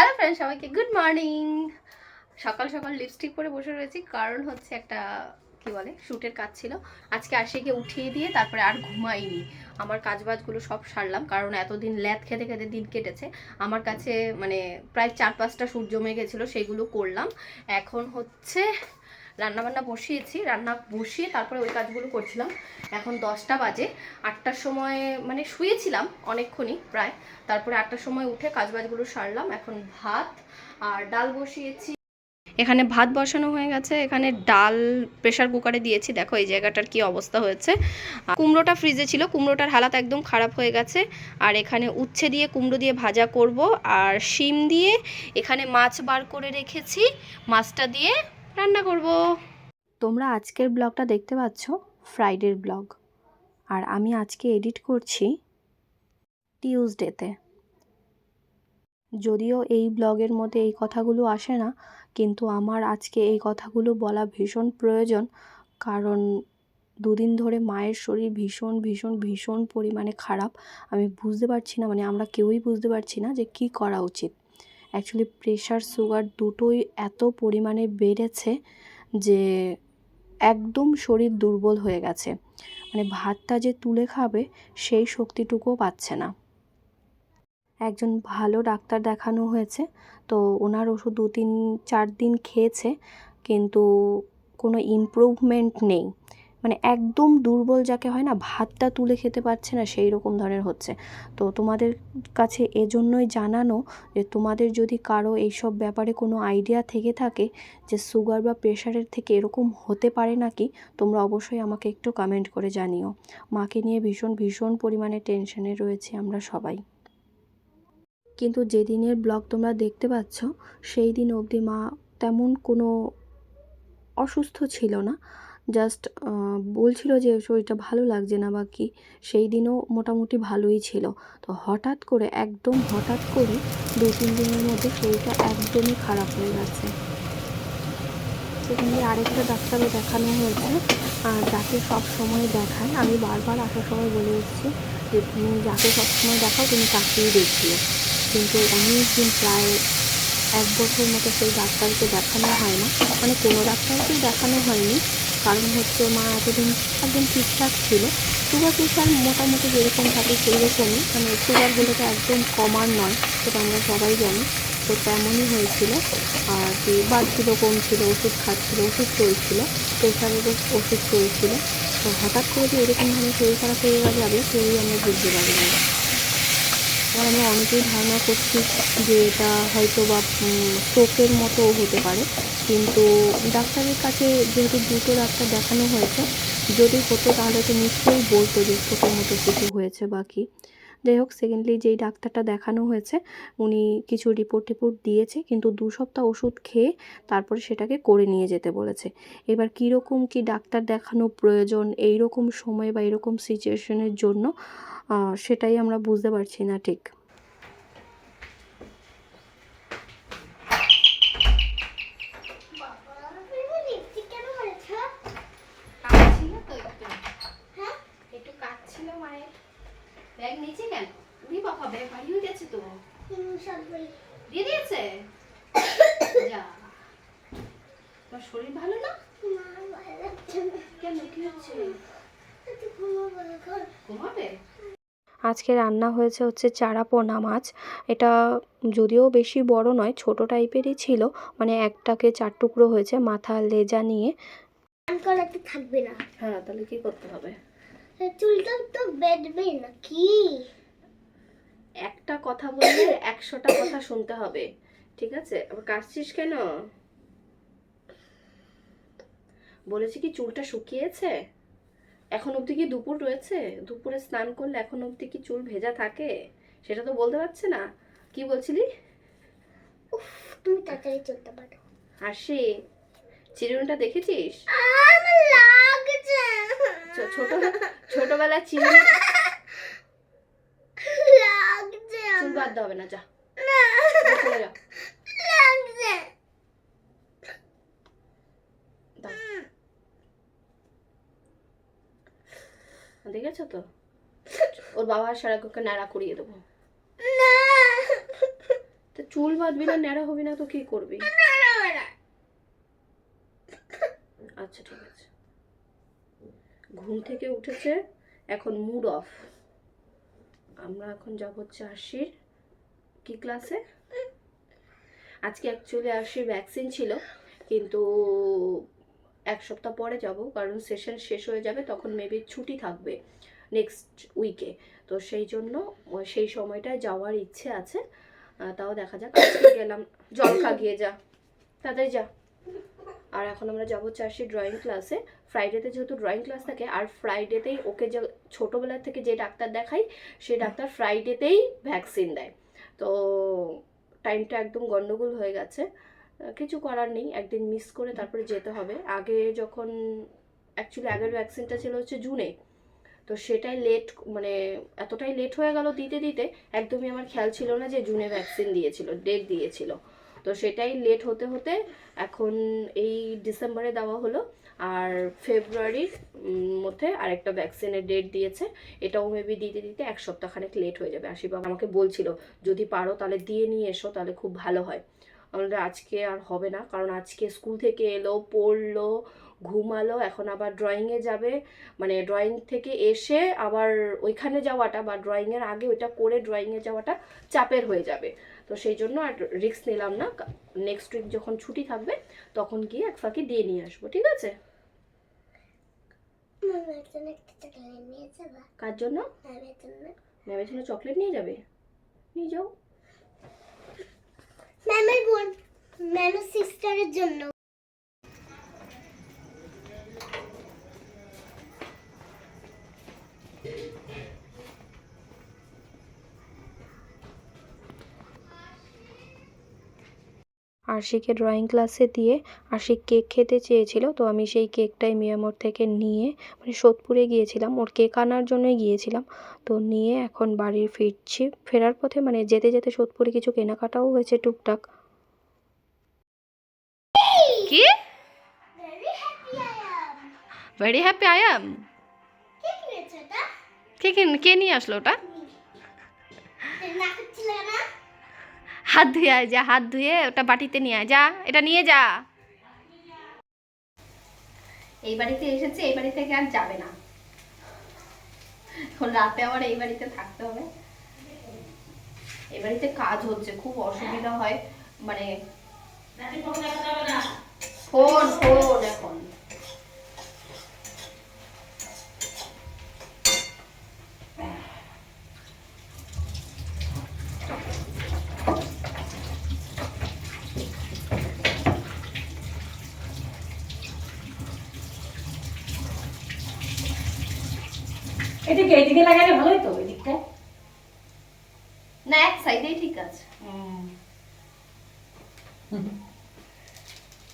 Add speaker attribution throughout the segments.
Speaker 1: Hello friend সবাইকে good morning সকাল সকাল লিপস্টিক পরে বসে রয়েছি। কারণ হচ্ছে একটা, কি বলে শ্যুটের কাজ ছিল। আজকে আর সেকে উঠিয়ে দিয়ে তারপরে আর ঘুমাইনি। আমার কাজবাজগুলো সব সারলাম, কারণ এতদিন ল্যাদ খেতে খেতে দিন কেটেছে। আমার কাছে মানে প্রায় চার পাঁচটা সূর্য জমে গেছিল, সেগুলো করলাম। এখন হচ্ছে রান্নাবান্না বসিয়েছি, রান্না বসিয়ে তারপরে ওই কাজগুলো করছিলাম। এখন দশটা বাজে, আটটার সময় মানে শুয়েছিলাম অনেকক্ষণই প্রায়। তারপরে আটটার সময় উঠে কাজবাজগুলো সারলাম। এখন ভাত আর ডাল বসিয়েছি। এখানে ভাত বসানো হয়ে গেছে। এখানে ডাল প্রেশার কুকারে দিয়েছি। দেখো এই জায়গাটার কি অবস্থা হয়েছে। কুমড়োটা ফ্রিজে ছিল। কুমড়োটার হালাত একদম খারাপ হয়ে গেছে। আর এখানে উচ্ছে দিয়ে কুমড়ো দিয়ে ভাজা করব। আর শিম দিয়ে এখানে মাছ বার করে রেখেছি। মাছটা দিয়ে রান্না করব। তোমরা আজকের ব্লগটা দেখতে পাচ্ছ ফ্রাইডের ব্লগ। আর আমি আজকে এডিট করছি টিউসডেতে যদিও এই ব্লগের মধ্যে এই কথাগুলো আসে না, কিন্তু আমার আজকে এই কথাগুলো বলা ভীষণ প্রয়োজন, কারণ দুদিন ধরে মায়ের শরীর ভীষণ ভীষণ ভীষণ পরিমাণে খারাপ। আমি বুঝতে পারছি না মানে আমরা কেউই বুঝতে পারছি না যে কি করা উচিত। অ্যাকচুয়ালি প্রেশার সুগার দুটোই এত পরিমাণে বেড়েছে যে একদম শরীর দুর্বল হয়ে গেছে। মানে ভাতটা যে তুলে খাবে সেই শক্তিটুকুও পাচ্ছে না। একজন ভালো ডাক্তার দেখানো হয়েছে, তো ওনার ওষুধ দু তিন, চার দিন খেয়েছে, কিন্তু কোনো ইমপ্রুভমেন্ট নেই। মানে একদম দুর্বল যাকে হয় না, ভাতটা তুলে খেতে পারছে না, সেই রকম ধরনের হচ্ছে। তো তোমাদের কাছে এজন্যই জানানো যে তোমাদের যদি কারও এইসব ব্যাপারে কোনো আইডিয়া থেকে থাকে যে সুগার বা প্রেশারের থেকে এরকম হতে পারে নাকি, তোমরা অবশ্যই আমাকে একটু কমেন্ট করে জানিও। মাকে নিয়ে ভীষণ ভীষণ পরিমাণে টেনশনে রয়েছি আমরা সবাই। কিন্তু যেদিনের ব্লগ তোমরা দেখতে পাচ্ছ, সেই দিন অবধি মা তেমন কোনো অসুস্থ ছিল না। জাস্ট বলছিল যে শরীরটা ভালো লাগছে না বা কি, সেই দিনও মোটামুটি ভালোই ছিল। তো হঠাৎ করে, একদম হঠাৎ করে দু, তিন দিনের মধ্যে শরীরটা একদমই খারাপ হয়ে গেছে। সেখানে আরেকটা ডাক্তারও দেখানো হয়েছে, আর যাকে সব সময় দেখায়, আমি বারবার আসার সময় বলে এসেছি যে, তুমি যাকে সবসময় দেখাও, তুমি তাকেই দেখিও। কিন্তু অনেক দিন প্রায় এক বছর মতো সেই ডাক্তারকে দেখানো হয় না। মানে কোনো ডাক্তারকেই দেখানো হয়নি। কারণ হচ্ছে মা এতদিন একদম ঠিকঠাক ছিল। সুগার প্রেশার মোটামুটি যেরকম থাকে সেই রকমই মানে সুগারগুলো তো একদম কমার নয়, সেটা আমরা সবাই জানি। তো তেমনই হয়েছিল। আর কি বাড়ছিল, কমছিল, ওষুধ খাচ্ছিল, ওষুধ চলছিল প্রেশারেরও ওষুধ চলছিল। তো হঠাৎ করে যে এরকম ধরনের শরীর খারাপ হয়ে যাবে কেউই আমরা বুঝতে পারিনি। এবার আমরা অনেকেই ধারণা করছি যে এটা হয়তো বা স্ট্রোকের মতো হতে পারে। কিন্তু ডাক্তারের কাছে যেহেতু দুটো ডাক্তার দেখানো হয়েছে, যদি হতো তাহলে তো নিশ্চয়ই বলতো যে স্ট্রোকের মতো কিছু হয়েছে বা কি। যাই হোক সেকেন্ডলি যেই ডাক্তারটা দেখানো হয়েছে, উনি কিছু রিপোর্ট টিপোর্ট দিয়েছে, কিন্তু দু সপ্তাহ ওষুধ খেয়ে তারপরে সেটাকে করে নিয়ে যেতে বলেছে। এবার কীরকম কি ডাক্তার দেখানো প্রয়োজন এই রকম সময় বা এরকম সিচুয়েশনের জন্য সেটাই আমরা বুঝতে পারছি না ঠিক কাটছিল তো একটু
Speaker 2: হ্যাঁ?
Speaker 1: একটু কাটছিল মায়ের ব্যাগ নিচে কেন উনি বাবা ব্যাগ ভারী হয়ে গেছে তো দিয়ে দিয়েছে যা তোমার শরীর ভালো না কেন কি হচ্ছে ঘুমাবে আজকে রান্না হয়েছে হচ্ছে চারা পোনা মাছ। এটা যদিও বেশি বড় নয় ছোট টাইপেরই ছিল মানে একটাকে চার টুকরো হয়েছে মাথা লেজা নিয়ে।
Speaker 2: থাকবে না।
Speaker 1: হ্যাঁ তাহলে কি করতে হবে?
Speaker 2: চুলটা তো বেঁধবে না কি?
Speaker 1: একটা কথা বললে একশোটা কথা শুনতে হবে ঠিক আছে? আবার কাশছিস কেন? বলেছি কি চুলটা শুকিয়েছে? এখন অবধি কি দুপুর রয়েছে? দুপুরে স্নান করলে এখন অবধি কি চুল ভেজা থাকে? সেটা তো বলতে পারছে না। কি বলছিলি?
Speaker 2: উফ তুমি তাড়াতাড়ি চলতে পারো।
Speaker 1: হাসি চিরুনিটা দেখেছিস? ছোট ছোটবেলা চিরুনি চুল বাদ হবে না। যা
Speaker 2: না
Speaker 1: যা, চলে যা
Speaker 2: লাগছে
Speaker 1: দাও। দেখেছ তো? ওর বাবা সারাকে নাড়া করিয়ে দেবো।
Speaker 2: না।
Speaker 1: তো চুল বাঁধবি না ন্যাড়া হবি না তো কি করবি? আচ্ছা ঠিক আছে। ঘুম থেকে উঠেছে এখন মুড অফ আমরা এখন যাব হচ্ছে আশির। কি ক্লাসে আজকে অ্যাকচুয়ালি আশির ভ্যাকসিন ছিল কিন্তু এক সপ্তাহ পরে যাব, কারণ সেশন শেষ হয়ে যাবে, তখন মেবি ছুটি থাকবে নেক্সট উইকে তো সেই জন্য সেই সময়টায় যাওয়ার ইচ্ছে আছে। তাও দেখা যাক গেলাম। জল খা, গিয়ে যা। তাড়াতাড়ি যা। আর এখন আমরা যাব চাষি ড্রয়িং ক্লাসে ফ্রাইডেতে যেহেতু ড্রয়িং ক্লাস থাকে, আর ফ্রাইডেতেই ওকে যে ছোটোবেলা থেকে যে ডাক্তার দেখাই সেই ডাক্তার ফ্রাইডেতেই ভ্যাকসিন দেয়। তো টাইমটা একদম গণ্ডগোল হয়ে গেছে। কিছু করার নেই, একদিন মিস করে তারপরে যেতে হবে। আগে যখন অ্যাকচুয়ালি আগের ভ্যাকসিনটা ছিল হচ্ছে জুনে তো সেটাই লেট মানে এতটাই লেট হয়ে গেল দিতে দিতে, একদমই আমার খেয়াল ছিল না যে জুনে ভ্যাকসিন দিয়েছিল ডেট দিয়েছিল। তো সেটাই লেট হতে হতে এখন এই ডিসেম্বরে দেওয়া হলো, আর ফেব্রুয়ারির মধ্যে আরেকটা ভ্যাকসিনের ডেট দিয়েছে, এটাও মেবি দিতে দিতে এক সপ্তাহখানেক লেট হয়ে যাবে। আশীর্বাদ আমাকে বলছিল, যদি পারো তাহলে দিয়ে নিয়ে এসো, তাহলে খুব ভালো হয়। আমাদের আজকে আর হবে না। কারণ আজকে স্কুল থেকে এলো পড়ল ঘুমালো এখন আবার ড্রয়িংয়ে যাবে। মানে ড্রয়িং থেকে এসে আবার ওইখানে যাওয়াটা বা ড্রয়িংয়ের আগে ওইটা করে ড্রয়িংয়ে যাওয়াটা চাপের হয়ে যাবে। তো সেই জন্য আর রিস্ক নিলাম না। নেক্সট উইক যখন ছুটি থাকবে তখন গিয়ে এক ফাঁকি দিয়ে নিয়ে আসব ঠিক আছে? কার জন্য? ম্যামের জন্য। চকলেট নিয়ে যাবে? নিয়ে যাও
Speaker 2: ম্যামের বোন সিস্টারের জন্য।
Speaker 1: আশিকে ড্রয়িং ক্লাসে দিয়ে আশিক কেক খেতে চেয়েছিল, তো আমি সেই কেকটাই মিয়ামোর থেকে নিয়ে মানে সোদপুরে গিয়েছিলাম। ওর কেক আনার জন্যই গিয়েছিলাম। তো নিয়ে এখন বাড়ি ফিরছি। ফেরার পথে মানে যেতে যেতে সোদপুরে কিছু কেনাকাটাও হয়েছে টুকটাক।
Speaker 2: ভেরি হ্যাপি আই অ্যাম কে এটা
Speaker 1: কে কে নিয়ে আসলো ওটা হাত ধুয়ে আয় যা হাত ধুয়ে ওটা বাটিতে নিয়ে আয় যা এটা নিয়ে যা এই বাড়িতে এসেছে এই বাড়ি থেকে আর যাবে না এখন রাতে আবার এই বাড়িতে থাকতে হবে এই বাড়িতে কাজ হচ্ছে খুব অসুবিধা হয় মানে ফোন ফোন এখন
Speaker 3: এদিকে এদিকে লাগালে ভালোই তো এদিকটা
Speaker 1: না এক সাইডেই ঠিক আছে।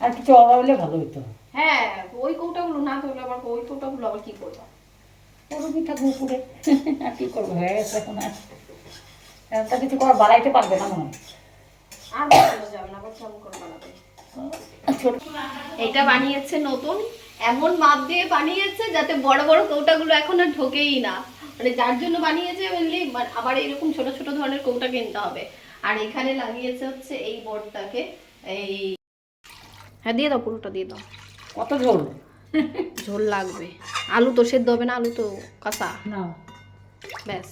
Speaker 3: আর কিছু অর্ডার হলে ভালো হতো
Speaker 1: হ্যাঁ ওই কৌটাগুলো না করলে আবার ওই কৌটাগুলো আবার কি করব?
Speaker 3: পুরো পিঠা পুকুরে আর কি করব? হয়ে গেছে এখন আর। তো কিছু করা বাড়াইতে পারবে না মনে
Speaker 1: আর যাবে না আবার কেমন করে বানাবে?
Speaker 3: ছোট।
Speaker 1: এটা বানিয়েছে নতুন। এমন মাপ দিয়ে বানিয়েছে যাতে বড় বড় কৌটাগুলো এখন আর ঢোকেই না। মানে যার জন্য বানিয়েছে বললি আবার এরকম ছোট ছোট ধরনের কৌটা কিনতে হবে। আর এখানে লাগিয়েছে হচ্ছে এই বোর্ডটাকে এই হ্যাঁ দিয়ে দাও পুরোটা দিয়ে দাও।
Speaker 3: কত ঝোল?
Speaker 1: ঝোল লাগবে। আলু তো সেদ্ধ হবে না আলু তো কাঁচা
Speaker 3: না
Speaker 1: ব্যাস।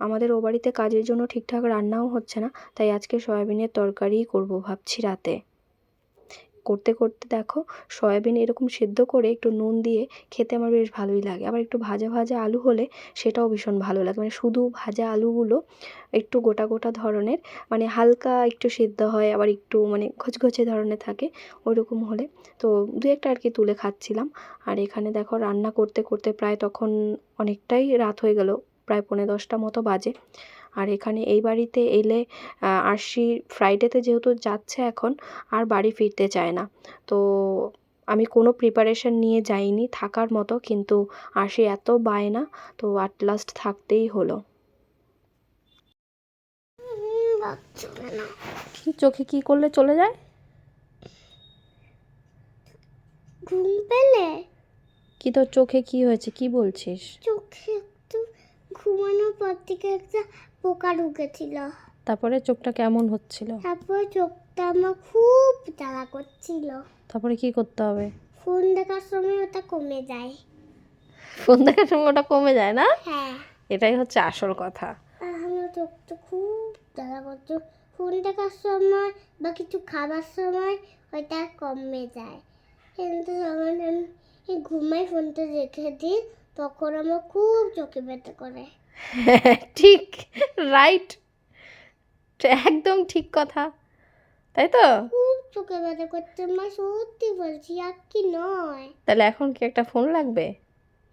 Speaker 1: আমাদের ও বাড়িতে কাজের জন্য ঠিকঠাক রান্নাও হচ্ছে না, তাই আজকে সয়াবিনের তরকারিই করব ভাবছি রাতে। করতে করতে দেখো, সয়াবিন এরকম সেদ্ধ করে একটু নুন দিয়ে খেতে আমার বেশ ভালোই লাগে। আবার একটু ভাজা ভাজা আলু হলে সেটাও ভীষণ ভালো লাগে। মানে শুধু ভাজা আলুগুলো একটু গোটা গোটা ধরনের মানে হালকা একটু সিদ্ধ হয়, আবার একটু মানে ঘচঘচে ধরনের থাকে, ওইরকম হলে। তো দু একটা আর কি তুলে খাচ্ছিলাম। আর এখানে দেখো রান্না করতে করতে প্রায় তখন অনেকটাই রাত হয়ে গেল। প্রায় পৌনে দশটা মতো বাজে। আর এখানে এই বাড়িতে এলে আরশি ফ্রাইডেতে যেহেতু যাচ্ছে এখন আর বাড়ি ফিরতে চায় না। তো আমি কোনো প্রিপারেশন নিয়ে যাইনি থাকার মতো কিন্তু আরশি এত বায় না তো অ্যাট লাস্ট থাকতেই হলো। কি চোখে কি করলে চলে যায়?
Speaker 2: ঘুম পেলে?
Speaker 1: কি তোর চোখে কি হয়েছে? কি বলছিস?
Speaker 2: চোখে ঘুমানোর পর থেকে একটা পোকা ঢুকেছিল।
Speaker 1: তারপরে চোখটা কেমন হচ্ছিল?
Speaker 2: তারপর চোখটা আমার খুব জ্বালা করছিল।
Speaker 1: তারপরে কি করতে হবে?
Speaker 2: ফোন দেখার সময় ওটা কমে যায়।
Speaker 1: ফোন দেখার সময় ওটা কমে যায় না?
Speaker 2: হ্যাঁ।
Speaker 1: এটাই হচ্ছে আসল কথা।
Speaker 2: আমার চোখটা খুব জ্বালা করছে ফোন দেখার সময় বা কিছু খাবার সময় ওইটা কমে যায়। কিন্তু যখন আমি ঘুমাই ফোনটা রেখে দিই তখন আমার খুব চোখে ব্যথা করে।
Speaker 1: ঠিক রাইট একদম ঠিক কথা তাই তো?
Speaker 2: খুব চোখে ব্যথা করছে মা সত্যি বলছি আর কি নয়।
Speaker 1: তাহলে এখন কি একটা ফোন লাগবে?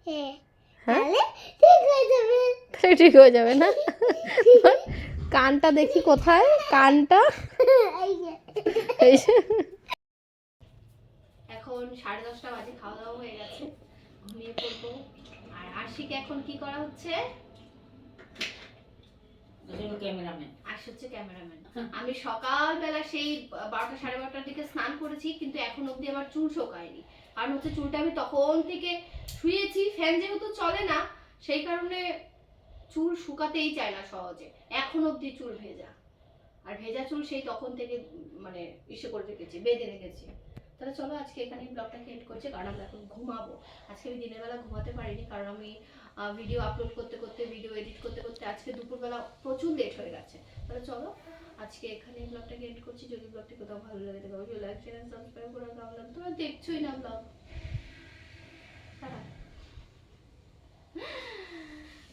Speaker 2: হ্যাঁ
Speaker 1: হ্যাঁ?
Speaker 2: তাহলে ঠিক হয়ে যাবে।
Speaker 1: তাহলে ঠিক হয়ে যাবে না? কানটা দেখি কোথায় কানটা। এখন সাড়ে দশটা বাজে খাওয়া দাওয়া হয়ে গেছে ঘুমিয়ে পড়ব। আশিকে এখন কি করা হচ্ছে? আমি সকালবেলা সেই বারোটা সাড়ে বারোটার দিকে স্নান করেছি কিন্তু এখন অবধি আমার চুল শোকায়নি। কারণ হচ্ছে চুলটা আমি তখন থেকে শুয়েছি ফ্যান যেহেতু চলে না সেই কারণে চুল শুকাতেই চায় না সহজে। এখন অবধি চুল ভেজা। আর ভেজা চুল সেই তখন থেকে মানে ইসে করে রেখেছি বেঁধে রেখেছি। তাহলে চলো আজকে এখানে ব্লগটাকে এন্ড করছি, কারণ আমরা এখন ঘুমাবো। আজকে আমি দিনের বেলা ঘুমাতে পারিনি, কারণ আমি ভিডিও আপলোড করতে করতে ভিডিও এডিট করতে করতে আজকে দুপুরবেলা প্রচুর লেট হয়ে গেছে। তাহলে চলো আজকে এখানে ব্লগটাকে এন্ড করছি, যদি ব্লগটি কোথাও ভালো লাগে তাহলে অবশ্যই লাইক চ্যানেল সাবস্ক্রাইব করে লাগে তোমরা দেখছোই না ব্লগ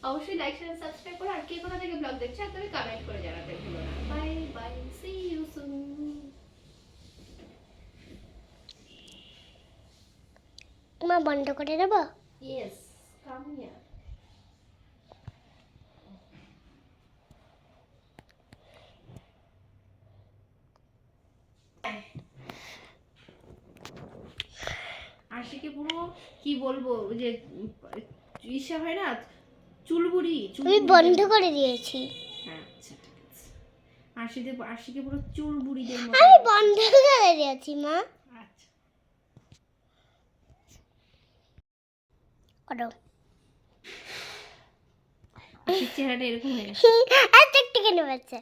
Speaker 1: অবশ্যই লাইক চ্যানেল সাবস্ক্রাইব করো, আর কে কোথা থেকে ব্লগ দেখছ একদমই কমেন্ট করে জানাতে ভুলো না। Bye bye see you soon
Speaker 2: মা বন্ধ করে দেবো?
Speaker 1: ইয়েস কাম হিয়ার আশিকে পুরো কি বলব যে ইসে হয় না চুলবুড়ি।
Speaker 2: আমি বন্ধ করে দিয়েছি।
Speaker 1: হ্যাঁ আচ্ছা আশিতে আশিকে পুরো চুলবুড়িদের মতো
Speaker 2: আমি বন্ধ করে দিয়েছি মা
Speaker 1: আচ্ছা
Speaker 2: করো
Speaker 1: চেহারাটা এরকম হয়ে গেছে
Speaker 2: আর টিকটিকে নেবেছে